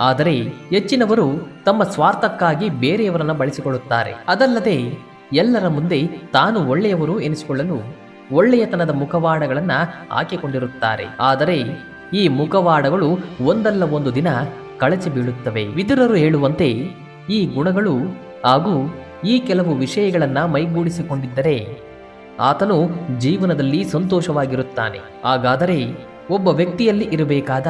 ಆದರೆ ಹೆಚ್ಚಿನವರು ತಮ್ಮ ಸ್ವಾರ್ಥಕ್ಕಾಗಿ ಬೇರೆಯವರನ್ನು ಬಳಸಿಕೊಳ್ಳುತ್ತಾರೆ. ಅದಲ್ಲದೆ ಎಲ್ಲರ ಮುಂದೆ ತಾನು ಒಳ್ಳೆಯವರು ಎನಿಸಿಕೊಳ್ಳಲು ಒಳ್ಳೆಯತನದ ಮುಖವಾಡಗಳನ್ನು ಹಾಕಿಕೊಂಡಿರುತ್ತಾರೆ. ಆದರೆ ಈ ಮುಖವಾಡಗಳು ಒಂದಲ್ಲ ಒಂದು ದಿನ ಕಳಚಿ ಬೀಳುತ್ತವೆ. ವಿದುರರು ಹೇಳುವಂತೆ ಈ ಗುಣಗಳು ಹಾಗೂ ಈ ಕೆಲವು ವಿಷಯಗಳನ್ನು ಮೈಗೂಡಿಸಿಕೊಂಡಿದ್ದರೆ ಆತನು ಜೀವನದಲ್ಲಿ ಸಂತೋಷವಾಗಿರುತ್ತಾನೆ. ಹಾಗಾದರೆ ಒಬ್ಬ ವ್ಯಕ್ತಿಯಲ್ಲಿ ಇರಬೇಕಾದ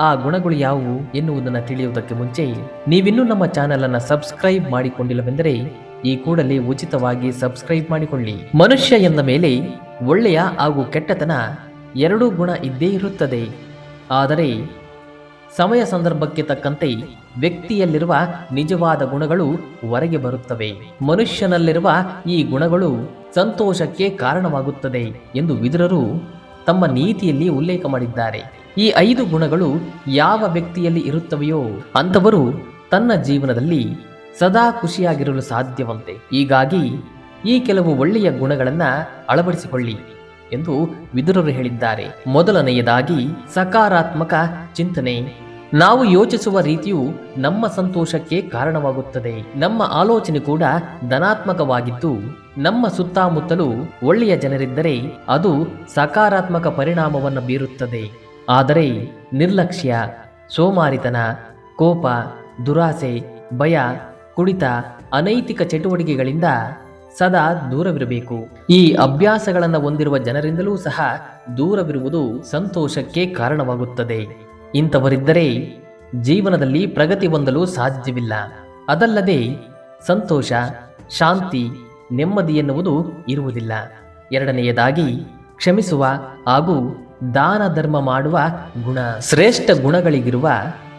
ಆ ಗುಣಗಳು ಯಾವುವು ಎನ್ನುವುದನ್ನು ತಿಳಿಯುವುದಕ್ಕೆ ಮುಂಚೆ ನೀವಿನ್ನೂ ನಮ್ಮ ಚಾನೆಲ್ ಅನ್ನು ಸಬ್ಸ್ಕ್ರೈಬ್ ಮಾಡಿಕೊಂಡಿಲ್ಲವೆಂದರೆ ಈ ಕೂಡಲೇ ಉಚಿತವಾಗಿ ಸಬ್ಸ್ಕ್ರೈಬ್ ಮಾಡಿಕೊಳ್ಳಿ. ಮನುಷ್ಯ ಎಂದ ಮೇಲೆ ಒಳ್ಳೆಯ ಹಾಗೂ ಕೆಟ್ಟತನ ಎರಡೂ ಗುಣ ಇದ್ದೇ ಇರುತ್ತದೆ. ಆದರೆ ಸಮಯ ಸಂದರ್ಭಕ್ಕೆ ತಕ್ಕಂತೆ ವ್ಯಕ್ತಿಯಲ್ಲಿರುವ ನಿಜವಾದ ಗುಣಗಳು ಹೊರಗೆ ಬರುತ್ತವೆ. ಮನುಷ್ಯನಲ್ಲಿರುವ ಈ ಗುಣಗಳು ಸಂತೋಷಕ್ಕೆ ಕಾರಣವಾಗುತ್ತದೆ ಎಂದು ವಿದುರರು ತಮ್ಮ ನೀತಿಯಲ್ಲಿ ಉಲ್ಲೇಖ ಮಾಡಿದ್ದಾರೆ. ಈ ಐದು ಗುಣಗಳು ಯಾವ ವ್ಯಕ್ತಿಯಲ್ಲಿ ಇರುತ್ತವೆಯೋ ಅಂಥವರು ತನ್ನ ಜೀವನದಲ್ಲಿ ಸದಾ ಖುಷಿಯಾಗಿರಲು ಸಾಧ್ಯವಂತೆ. ಹೀಗಾಗಿ ಈ ಕೆಲವು ಒಳ್ಳೆಯ ಗುಣಗಳನ್ನು ಅಳವಡಿಸಿಕೊಳ್ಳಿ ಎಂದು ವಿದುರರು ಹೇಳಿದ್ದಾರೆ. ಮೊದಲನೆಯದಾಗಿ ಸಕಾರಾತ್ಮಕ ಚಿಂತನೆ. ನಾವು ಯೋಚಿಸುವ ರೀತಿಯು ನಮ್ಮ ಸಂತೋಷಕ್ಕೆ ಕಾರಣವಾಗುತ್ತದೆ. ನಮ್ಮ ಆಲೋಚನೆ ಕೂಡ ಧನಾತ್ಮಕವಾಗಿದ್ದು, ನಮ್ಮ ಸುತ್ತಮುತ್ತಲೂ ಒಳ್ಳೆಯ ಜನರಿದ್ದರೆ ಅದು ಸಕಾರಾತ್ಮಕ ಪರಿಣಾಮವನ್ನು ಬೀರುತ್ತದೆ. ಆದರೆ ನಿರ್ಲಕ್ಷ್ಯ, ಸೋಮಾರಿತನ, ಕೋಪ, ದುರಾಸೆ, ಭಯ, ಕುಡಿತ, ಅನೈತಿಕ ಚಟುವಟಿಕೆಗಳಿಂದ ಸದಾ ದೂರವಿರಬೇಕು. ಈ ಅಭ್ಯಾಸಗಳನ್ನು ಹೊಂದಿರುವ ಜನರಿಂದಲೂ ಸಹ ದೂರವಿರುವುದು ಸಂತೋಷಕ್ಕೆ ಕಾರಣವಾಗುತ್ತದೆ. ಇಂಥವರಿದ್ದರೆ ಜೀವನದಲ್ಲಿ ಪ್ರಗತಿ ಹೊಂದಲು ಸಾಧ್ಯವಿಲ್ಲ. ಅದಲ್ಲದೆ ಸಂತೋಷ, ಶಾಂತಿ, ನೆಮ್ಮದಿ ಎನ್ನುವುದು ಇರುವುದಿಲ್ಲ. ಎರಡನೆಯದಾಗಿ ಕ್ಷಮಿಸುವ ಹಾಗೂ ದಾನ ಧರ್ಮ ಮಾಡುವ ಗುಣ, ಶ್ರೇಷ್ಠ ಗುಣಗಳಿಗಿರುವ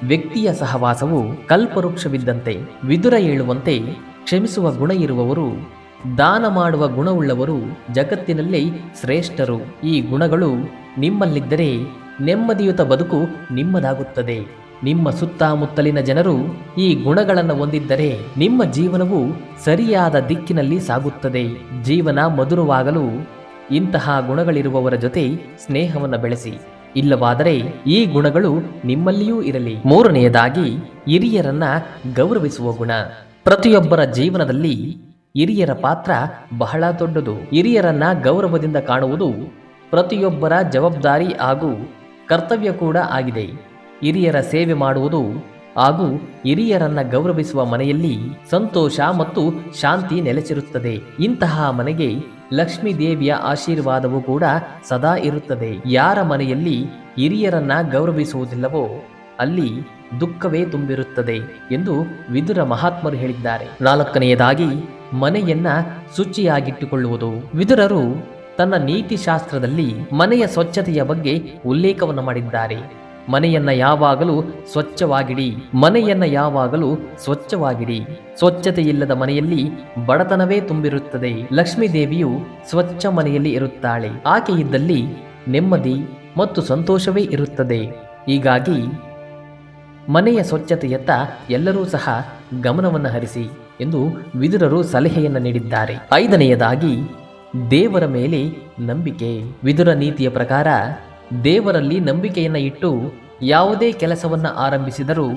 ವ್ಯಕ್ತಿಯ ಸಹವಾಸವು ಕಲ್ಪವೃಕ್ಷವಿದ್ದಂತೆ, ವಿದುರ ಹೇಳುವಂತೆ ಕ್ಷಮಿಸುವ ಗುಣ ಇರುವವರು, ದಾನ ಮಾಡುವ ಗುಣವುಳ್ಳವರು ಜಗತ್ತಿನಲ್ಲಿ ಶ್ರೇಷ್ಠರು. ಈ ಗುಣಗಳು ನಿಮ್ಮಲ್ಲಿದ್ದರೆ ನೆಮ್ಮದಿಯುತ ಬದುಕು ನಿಮ್ಮದಾಗುತ್ತದೆ. ನಿಮ್ಮ ಸುತ್ತಮುತ್ತಲಿನ ಜನರು ಈ ಗುಣಗಳನ್ನು ಹೊಂದಿದ್ದರೆ ನಿಮ್ಮ ಜೀವನವು ಸರಿಯಾದ ದಿಕ್ಕಿನಲ್ಲಿ ಸಾಗುತ್ತದೆ. ಜೀವನ ಮಧುರವಾಗಲು ಇಂತಹ ಗುಣಗಳಿರುವವರ ಜೊತೆ ಸ್ನೇಹವನ್ನು ಬೆಳೆಸಿ. ಇಲ್ಲವಾದರೆ ಈ ಗುಣಗಳು ನಿಮ್ಮಲ್ಲಿಯೂ ಇರಲಿ. ಮೂರನೆಯದಾಗಿ, ಹಿರಿಯರನ್ನ ಗೌರವಿಸುವ ಗುಣ. ಪ್ರತಿಯೊಬ್ಬರ ಜೀವನದಲ್ಲಿ ಹಿರಿಯರ ಪಾತ್ರ ಬಹಳ ದೊಡ್ಡದು. ಹಿರಿಯರನ್ನ ಗೌರವದಿಂದ ಕಾಣುವುದು ಪ್ರತಿಯೊಬ್ಬರ ಜವಾಬ್ದಾರಿ ಹಾಗೂ ಕರ್ತವ್ಯ ಕೂಡ ಆಗಿದೆ. ಹಿರಿಯರ ಸೇವೆ ಮಾಡುವುದು ಹಾಗೂ ಹಿರಿಯರನ್ನ ಗೌರವಿಸುವ ಮನೆಯಲ್ಲಿ ಸಂತೋಷ ಮತ್ತು ಶಾಂತಿ ನೆಲೆಸಿರುತ್ತದೆ. ಇಂತಹ ಮನೆಗೆ ಲಕ್ಷ್ಮೀ ದೇವಿಯ ಆಶೀರ್ವಾದವು ಕೂಡ ಸದಾ ಇರುತ್ತದೆ. ಯಾರ ಮನೆಯಲ್ಲಿ ಹಿರಿಯರನ್ನ ಗೌರವಿಸುವುದಿಲ್ಲವೋ ಅಲ್ಲಿ ದುಃಖವೇ ತುಂಬಿರುತ್ತದೆ ಎಂದು ವಿದುರ ಮಹಾತ್ಮರು ಹೇಳಿದ್ದಾರೆ. ನಾಲ್ಕನೆಯದಾಗಿ, ಮನೆಯನ್ನ ಶುಚಿಯಾಗಿಟ್ಟುಕೊಳ್ಳುವುದು. ವಿದುರರು ತನ್ನ ನೀತಿ ಶಾಸ್ತ್ರದಲ್ಲಿ ಮನೆಯ ಸ್ವಚ್ಛತೆಯ ಬಗ್ಗೆ ಉಲ್ಲೇಖವನ್ನು ಮಾಡಿದ್ದಾರೆ. ಮನೆಯನ್ನ ಯಾವಾಗಲೂ ಸ್ವಚ್ಛವಾಗಿಡಿ. ಮನೆಯನ್ನ ಯಾವಾಗಲೂ ಸ್ವಚ್ಛವಾಗಿಡಿ. ಸ್ವಚ್ಛತೆ ಇಲ್ಲದ ಮನೆಯಲ್ಲಿ ಬಡತನವೇ ತುಂಬಿರುತ್ತದೆ. ಲಕ್ಷ್ಮೀ ದೇವಿಯು ಸ್ವಚ್ಛ ಮನೆಯಲ್ಲಿ ಇರುತ್ತಾಳೆ. ಆಕೆ ಇದ್ದಲ್ಲಿ ನೆಮ್ಮದಿ ಮತ್ತು ಸಂತೋಷವೇ ಇರುತ್ತದೆ. ಹೀಗಾಗಿ ಮನೆಯ ಸ್ವಚ್ಛತೆಯತ್ತ ಎಲ್ಲರೂ ಸಹ ಗಮನವನ್ನು ಹರಿಸಿ ಎಂದು ವಿದುರರು ಸಲಹೆಯನ್ನು ನೀಡಿದ್ದಾರೆ. ಐದನೆಯದಾಗಿ ದೇವರ ಮೇಲೆ ನಂಬಿಕೆ. ವಿದುರ ನೀತಿಯ ಪ್ರಕಾರ ದೇವರಲ್ಲಿ ನಂಬಿಕೆಯನ್ನು ಇಟ್ಟು ಯಾವುದೇ ಕೆಲಸವನ್ನು ಆರಂಭಿಸಿದರೂ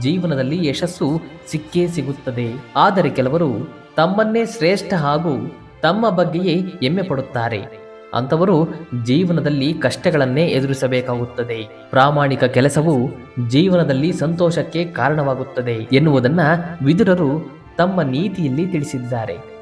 ಜೀವನದಲ್ಲಿ ಯಶಸ್ಸು ಸಿಕ್ಕೇ ಸಿಗುತ್ತದೆ. ಆದರೆ ಕೆಲವರು ತಮ್ಮನ್ನೇ ಶ್ರೇಷ್ಠ ಹಾಗೂ ತಮ್ಮ ಬಗ್ಗೆಯೇ ಹೆಮ್ಮೆ ಪಡುತ್ತಾರೆ. ಅಂಥವರು ಜೀವನದಲ್ಲಿ ಕಷ್ಟಗಳನ್ನೇ ಎದುರಿಸಬೇಕಾಗುತ್ತದೆ. ಪ್ರಾಮಾಣಿಕ ಕೆಲಸವು ಜೀವನದಲ್ಲಿ ಸಂತೋಷಕ್ಕೆ ಕಾರಣವಾಗುತ್ತದೆ ಎನ್ನುವುದನ್ನು ವಿದುರರು ತಮ್ಮ ನೀತಿಯಲ್ಲಿ ತಿಳಿಸಿದ್ದಾರೆ.